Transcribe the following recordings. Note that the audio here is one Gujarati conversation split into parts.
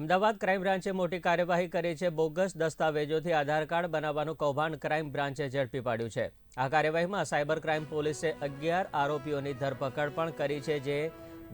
અમદાવાદ ક્રાઇમ બ્રાન્ચે મોટી કાર્યવાહી કરી છે. બોગસ દસ્તાવેજોથી આધાર કાર્ડ બનાવવાનું કૌભાંડ ક્રાઇમ બ્રાન્ચે ઝડપી પાડ્યું છે. આ કાર્યવાહીમાં સાયબર ક્રાઇમ પોલીસે અગિયાર આરોપીઓની ધરપકડ પણ કરી છે જે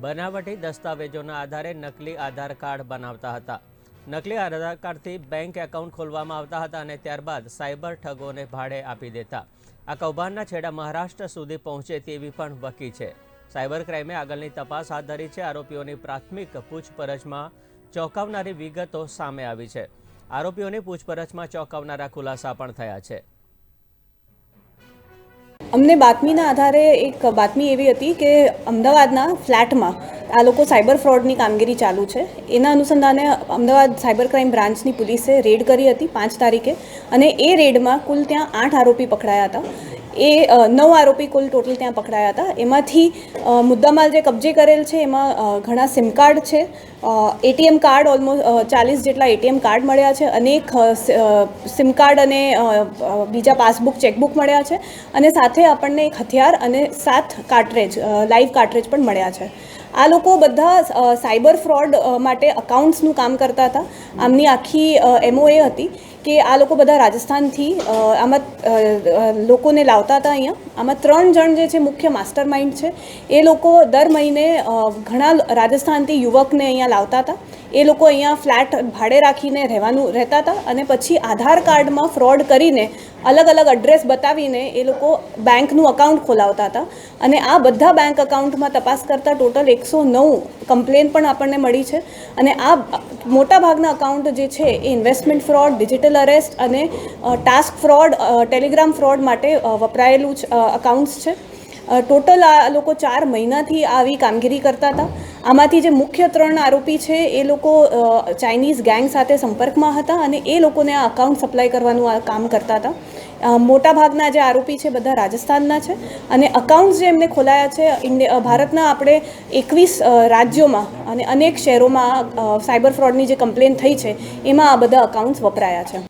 બનાવટી દસ્તાવેજોના આધારે નકલી આધાર કાર્ડ બનાવતા હતા. નકલી આધાર કાર્ડથી બેંક એકાઉન્ટ ખોલવામાં આવતા હતા અને ત્યારબાદ સાયબર ઠગોને ભાડે આપી દેતા. આ કૌભાંડના છેડા મહારાષ્ટ્ર સુધી પહોંચે તેવી પણ વકી છે. સાયબર ક્રાઇમે આગળની તપાસ હાથ ધરી છે. આરોપીઓની પ્રાથમિક પૂછપરછમાં ચોંકાવનારી વિગતો સામે આવી છે. આરોપીઓની પૂછપરછમાં ચોંકાવનારા ખુલાસા પણ થયા છે. અમને બાતમીના આધારે એક બાતમી એવી હતી કે અમદાવાદના ફ્લેટમાં આ લોકો સાયબર ફ્રોડની કામગીરી ચાલુ છે. એના અનુસંધાને અમદાવાદ સાયબર ક્રાઇમ બ્રાન્ચની પોલીસે રેડ કરી હતી પાંચ તારીખે અને એ રેડમાં કુલ ત્યાં આઠ આરોપી પકડાયા હતા. એ નવ આરોપી કુલ ટોટલ ત્યાં પકડાયા હતા. એમાંથી મુદ્દામાલ જે કબજે કરેલ છે, એમાં ઘણા સિમ કાર્ડ છે. એટીએમ કાર્ડ ઓલમોસ્ટ ચાલીસ જેટલા એટીએમ કાર્ડ મળ્યા છે. અનેક સિમ કાર્ડ અને બીજા પાસબુક, ચેકબુક મળ્યા છે. અને સાથે આપણને એક હથિયાર અને સાત કાર્ટરેજ લાઈવ કાર્ટરેજ પણ મળ્યા છે. આ લોકો બધા સાયબર ફ્રોડ માટે અકાઉન્ટ્સનું કામ કરતા હતા. આમની આખી એમઓ એ હતી કે આ લોકો બધા રાજસ્થાનથી આમાં લોકોને લાવતા હતા અહીંયા. આમાં ત્રણ જણ જે છે, મુખ્ય માસ્ટર માઇન્ડ છે. એ લોકો દર મહિને ઘણા રાજસ્થાનથી યુવકને અહીંયા લાવતા હતા. એ લોકો અહીંયા ફ્લેટ ભાડે રાખીને રહેવાનું રહેતા હતા અને પછી આધાર કાર્ડમાં ફ્રોડ કરીને અલગ અલગ એડ્રેસ બતાવીને એ લોકો બેંકનું અકાઉન્ટ ખોલાવતા હતા. અને આ બધા બેંક અકાઉન્ટમાં તપાસ કરતાં ટોટલ એકસો નવ કમ્પ્લેન પણ આપણને મળી છે. અને આ મોટાભાગના અકાઉન્ટ જે છે એ ઇન્વેસ્ટમેન્ટ ફ્રોડ ડિજિટલ અરેસ્ટ અને ટાસ્ક ફ્રોડ ટેલિગ્રામ ફ્રોડ માટે વપરાયેલું અકાઉન્ટ્સ છે. ટોટલ આ લોકો ચાર મહિનાથી આવી કામગીરી કરતા હતા. આમાંથી જે મુખ્ય ત્રણ આરોપી છે, એ લોકો ચાઇનીઝ ગેંગ સાથે સંપર્કમાં હતા અને એ લોકોને આ અકાઉન્ટ સપ્લાય કરવાનું આ કામ કરતા હતા. મોટાભાગના જે આરોપી છે, બધા રાજસ્થાનના છે અને અકાઉન્ટ્સ જે એમને ખોલાયા છે ભારતના આપણે એકવીસ રાજ્યોમાં અને અનેક શહેરોમાં સાયબર ફ્રોડની જે કમ્પ્લેન થઈ છે, એમાં આ બધા અકાઉન્ટ્સ વપરાયા છે.